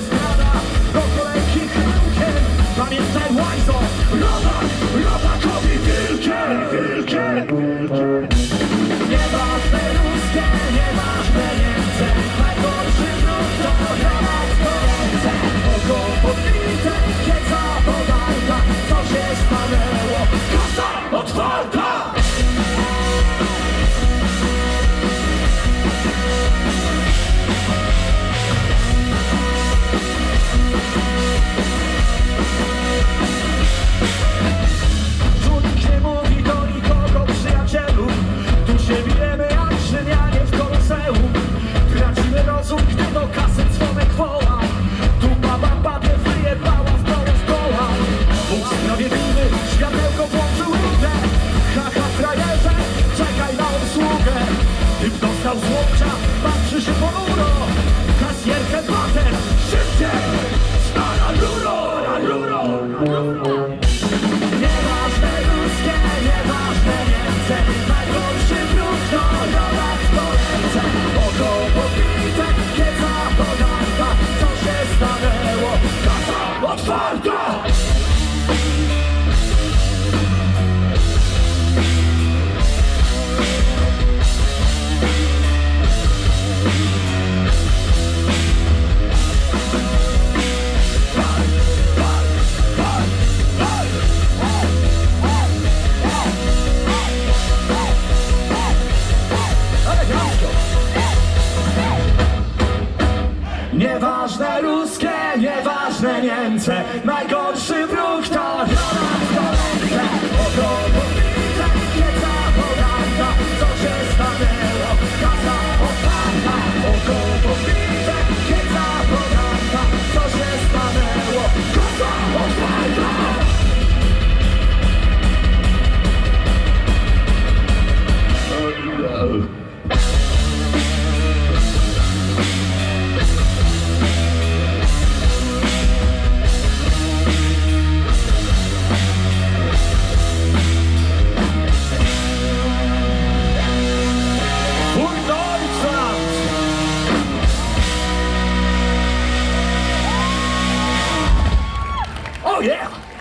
shit. Aż z się ponuro. Ważne ruskie, nieważne Niemce. Najgorszy wróg to Roland yeah!